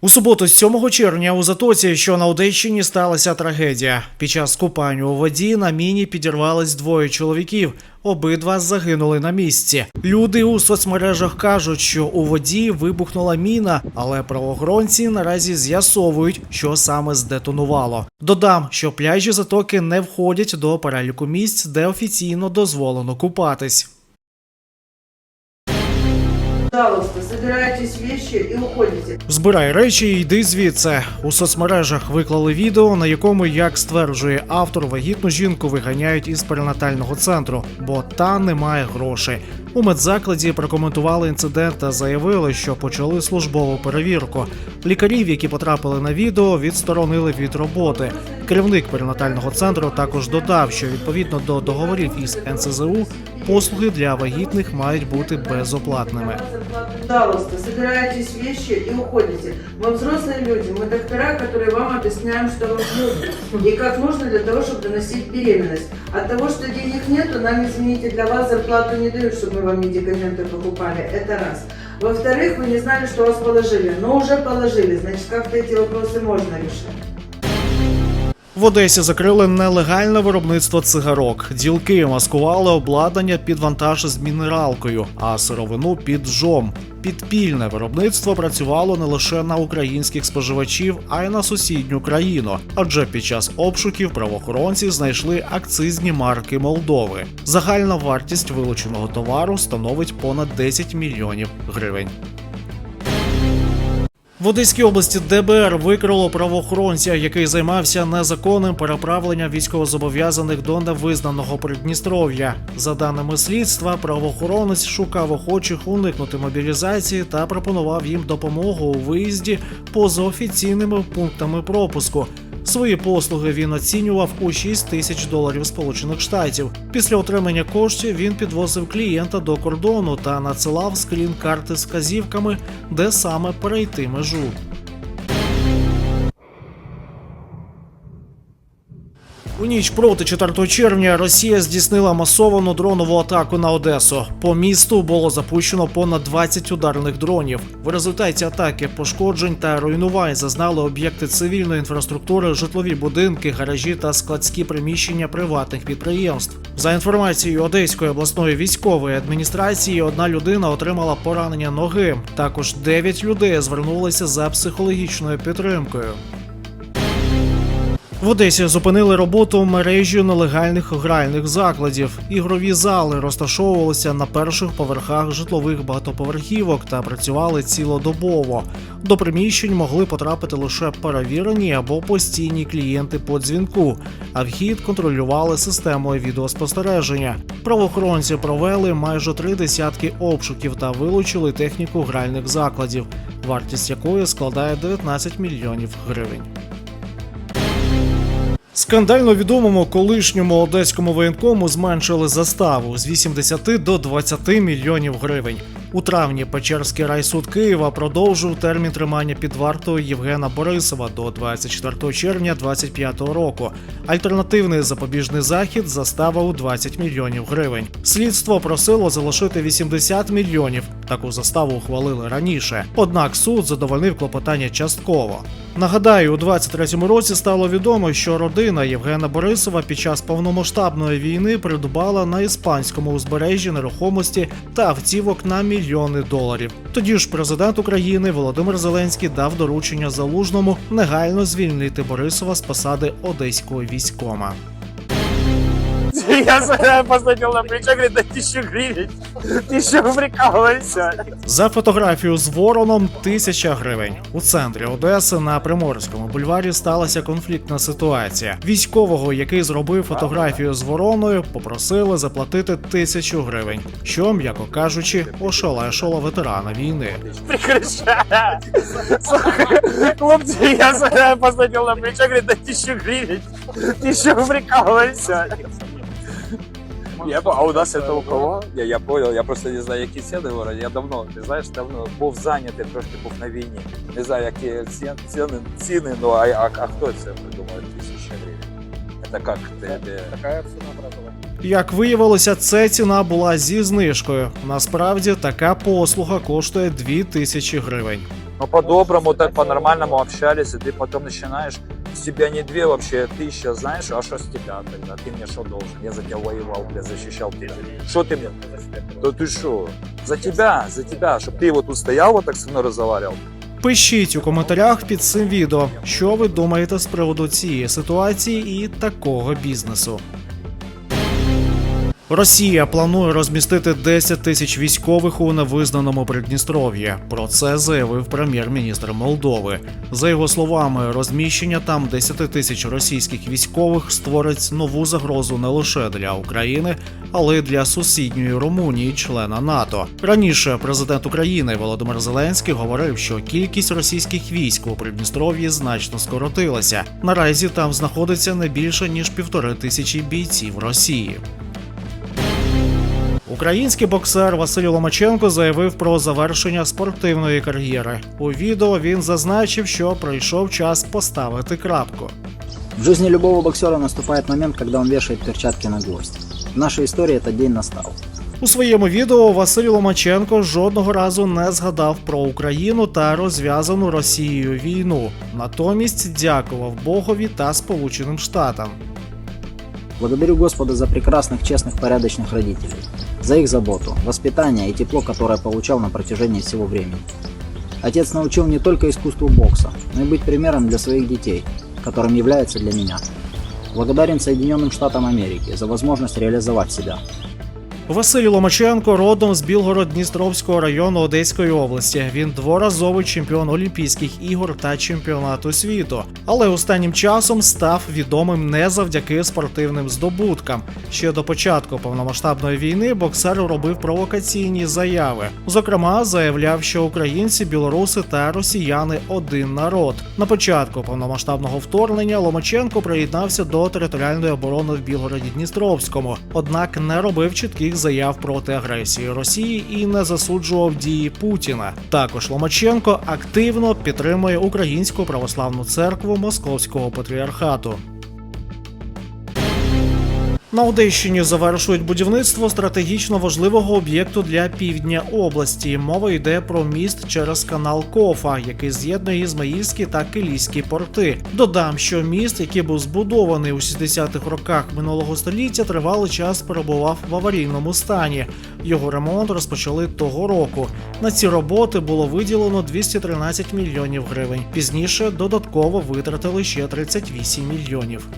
У суботу, 7 червня, у Затоці, що на Одещині, сталася трагедія. Під час купання у воді на міні підірвались двоє чоловіків. Обидва загинули на місці. Люди у соцмережах кажуть, що у воді вибухнула міна, але правоохоронці наразі з'ясовують, що саме здетонувало. Додам, що пляжі затоки не входять до переліку місць, де офіційно дозволено купатись. Пожалуйста, собирайтесь вещи і уходите. Збирай речі і йди звідси. У соцмережах виклали відео, на якому, як стверджує автор, вагітну жінку виганяють із перинатального центру, бо та не має грошей. У медзакладі прокоментували інцидент та заявили, що почали службову перевірку. Лікарів, які потрапили на відео, відсторонили від роботи. Керівник перинатального центру також додав, що відповідно до договорів із НСЗУ послуги для вагітних мають бути безоплатними. Пожалуйста, собирайтесь вещи и уходите. Мы взрослые люди, мы доктора, которые вам объясняем, что вам нужно и как нужно для того, чтобы доносить беременность. От того, что денег нету, нам, извините, для вас зарплату не дают, чтобы мы вам медикаменты покупали. Это раз. Во-вторых, вы не знали, что вас положили, но уже положили, значит, как-то эти вопросы можно решить. В Одесі закрили нелегальне виробництво цигарок. Ділки маскували обладнання під вантаж з мінералкою, а сировину під жом. Підпільне виробництво працювало не лише на українських споживачів, а й на сусідню країну. Адже під час обшуків правоохоронці знайшли акцизні марки Молдови. Загальна вартість вилученого товару становить понад 10 мільйонів гривень. В Одеській області ДБР викрило правоохоронця, який займався незаконним переправленням військовозобов'язаних до невизнаного Придністров'я. За даними слідства, правоохоронець шукав охочих уникнути мобілізації та пропонував їм допомогу у виїзді поза офіційними пунктами пропуску. Свої послуги він оцінював у 6 тисяч доларів Сполучених Штатів. Після отримання коштів він підвозив клієнта до кордону та надсилав скрін карти з вказівками, де саме перейти межу. У ніч проти 4 червня Росія здійснила масовану дронову атаку на Одесу. По місту було запущено понад 20 ударних дронів. В результаті атаки пошкоджень та руйнувань зазнали об'єкти цивільної інфраструктури, житлові будинки, гаражі та складські приміщення приватних підприємств. За інформацією Одеської обласної військової адміністрації, одна людина отримала поранення ноги. Також 9 людей звернулися за психологічною підтримкою. В Одесі зупинили роботу мережі нелегальних гральних закладів. Ігрові зали розташовувалися на перших поверхах житлових багатоповерхівок та працювали цілодобово. До приміщень могли потрапити лише перевірені або постійні клієнти по дзвінку, а вхід контролювали системою відеоспостереження. Правоохоронці провели майже три десятки обшуків та вилучили техніку гральних закладів, вартість якої складає 19 мільйонів гривень. Скандально відомому колишньому одеському воєнкому зменшили заставу з 80 до 20 мільйонів гривень. У травні Печерський райсуд Києва продовжив термін тримання під вартою Євгена Борисова до 24 червня 2025 року. Альтернативний запобіжний захід застава у 20 мільйонів гривень. Слідство просило залишити 80 мільйонів. Таку заставу ухвалили раніше. Однак суд задовольнив клопотання частково. Нагадаю, у 23-му році стало відомо, що родина Євгена Борисова під час повномасштабної війни придбала на іспанському узбережжі нерухомості та автівок на мільйони доларів. Тоді ж президент України Володимир Зеленський дав доручення залужному негайно звільнити Борисова з посади одеського військома. Я сразу посадил на плечо, говорит, да тысячу гривен. Ты что, прикалываешься? За фотографію з вороном тисяча гривень. У центрі Одеси на Приморському бульварі сталася конфліктна ситуація. Військового, який зробив фотографію з вороною, попросили заплатити тисячу гривень, що, м'яко кажучи, ошелешило ветерана війни. Прекращай. Слухай, хлопцы, я сразу посадил на плечо, говорит, да тысячу гривен. Ты что, прикалываешься? Я, а у нас это у кого? Я, я понял, я просто не знаю, які ціни в городі. Я давно, ти знаєш, давно був зайнятий, трошки був на війні. Не знаю, які ці- ціни, ціни ну а, а, а хто це придумав тисяча гривень? Це як тебе? Какая цена братова? Як виявилося, це ціна була зі знижкою. Насправді така послуга коштує 2000 гривень. Но по-доброму, так по-нормальному общались, и ты потом начинаешь, с тебя не две вообще, а тысяча, знаешь, а что с тебя тогда? Ты мне что должен? Я за тебя воевал, бля, защищал тебя. Что ты мне? Да ты что? За тебя, за тебя, чтобы ты вот тут стоял, вот так со мной разговаривал. Пишіть у коментарях під цим відео, що ви думаєте з приводу цієї ситуації і такого бізнесу. Росія планує розмістити 10 тисяч військових у невизнаному Придністров'ї. Про це заявив прем'єр-міністр Молдови. За його словами, розміщення там 10 тисяч російських військових створить нову загрозу не лише для України, але й для сусідньої Румунії, члена НАТО. Раніше президент України Володимир Зеленський говорив, що кількість російських військ у Придністров'ї значно скоротилася. Наразі там знаходиться не більше ніж півтори тисячі бійців Росії. Український боксер Василь Ломаченко заявив про завершення спортивної кар'єри. У відео він зазначив, що прийшов час поставити крапку. В жизни любого боксера наступает момент, когда он вешает перчатки на гвоздь. В нашей истории этот день настал. У своєму відео Василь Ломаченко жодного разу не згадав про Україну та розв'язану Росією війну. Натомість дякував Богові та Сполученим Штатам. Благодарю Господа за прекрасных, честных, порядочных родителей, За их заботу, воспитание и тепло, которое получал на протяжении всего времени. Отец научил не только искусству бокса, но и быть примером для своих детей, которым является для меня. Благодарен Соединенным Штатам Америки за возможность реализовать себя. Василь Ломаченко родом з Білгород-Дністровського району Одеської області. Він дворазовий чемпіон Олімпійських ігор та чемпіонату світу. Але останнім часом став відомим не завдяки спортивним здобуткам. Ще до початку повномасштабної війни боксер робив провокаційні заяви. Зокрема, заявляв, що українці, білоруси та росіяни один народ. На початку повномасштабного вторгнення Ломаченко приєднався до територіальної оборони в Білгороді Дністровському, однак не робив чітких заяв проти агресії Росії і не засуджував дії Путіна. Також Ломаченко активно підтримує Українську православну церкву Московського патріархату. На Одещині завершують будівництво стратегічно важливого об'єкту для півдня області. Мова йде про міст через канал Кофа, який з'єднує Ізмаїльські та Килійські порти. Додам, що міст, який був збудований у 60-х роках минулого століття, тривалий час перебував в аварійному стані. Його ремонт розпочали того року. На ці роботи було виділено 213 мільйонів гривень. Пізніше додатково витратили ще 38 мільйонів.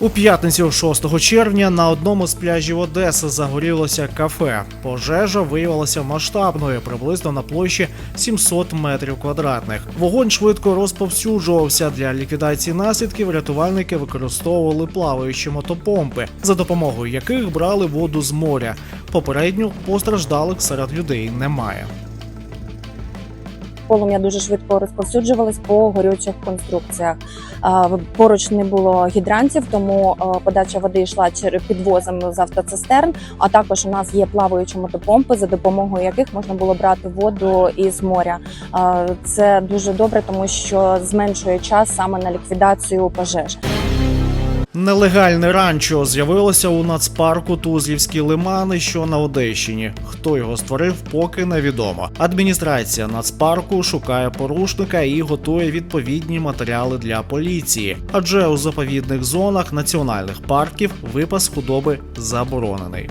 У п'ятницю 6 червня на одному з пляжів Одеси загорілося кафе. Пожежа виявилася масштабною, приблизно на площі 700 метрів квадратних. Вогонь швидко розповсюджувався. Для ліквідації наслідків рятувальники використовували плаваючі мотопомпи, за допомогою яких брали воду з моря. Попередньо постраждалих серед людей немає. Полум'я дуже швидко розповсюджувалось по горючих конструкціях. Поруч не було гідрантів, тому подача води йшла підвозом з автоцистерн. А також у нас є плаваючі мотопомпи, за допомогою яких можна було брати воду із моря. Це дуже добре, тому що зменшує час саме на ліквідацію пожеж. Нелегальне ранчо з'явилося у нацпарку Тузлівські лимани, що на Одещині. Хто його створив, поки невідомо. Адміністрація нацпарку шукає порушника і готує відповідні матеріали для поліції, адже у заповідних зонах національних парків випас худоби заборонений.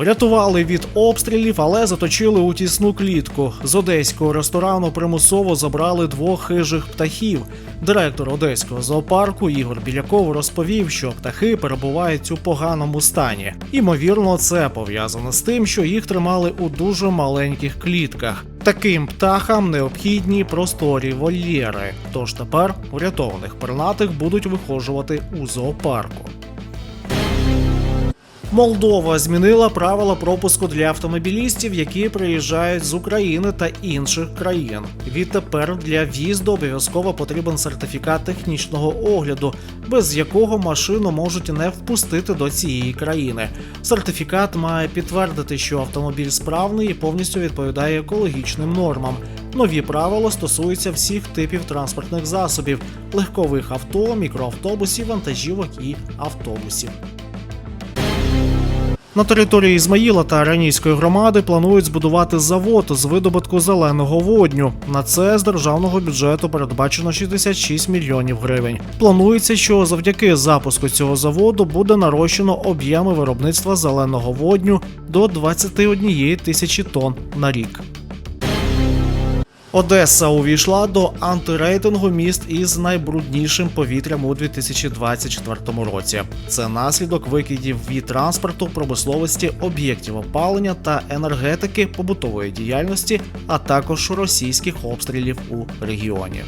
Врятували від обстрілів, але заточили у тісну клітку. З одеського ресторану примусово забрали двох хижих птахів. Директор одеського зоопарку Ігор Біляков розповів, що птахи перебувають у поганому стані. Імовірно, це пов'язано з тим, що їх тримали у дуже маленьких клітках. Таким птахам необхідні просторі вольєри. Тож тепер врятованих пернатих будуть вихожувати у зоопарку. Молдова змінила правила пропуску для автомобілістів, які приїжджають з України та інших країн. Відтепер для в'їзду обов'язково потрібен сертифікат технічного огляду, без якого машину можуть не впустити до цієї країни. Сертифікат має підтвердити, що автомобіль справний і повністю відповідає екологічним нормам. Нові правила стосуються всіх типів транспортних засобів: легкових авто, мікроавтобусів, вантажівок і автобусів. На території Ізмаїла та Аранійської громади планують збудувати завод з видобутку зеленого водню. На це з державного бюджету передбачено 66 мільйонів гривень. Планується, що завдяки запуску цього заводу буде нарощено об'єми виробництва зеленого водню до 21 тисячі тонн на рік. Одеса увійшла до антирейтингу міст із найбруднішим повітрям у 2024 році. Це наслідок викидів від транспорту, промисловості, об'єктів опалення та енергетики, побутової діяльності, а також російських обстрілів у регіоні.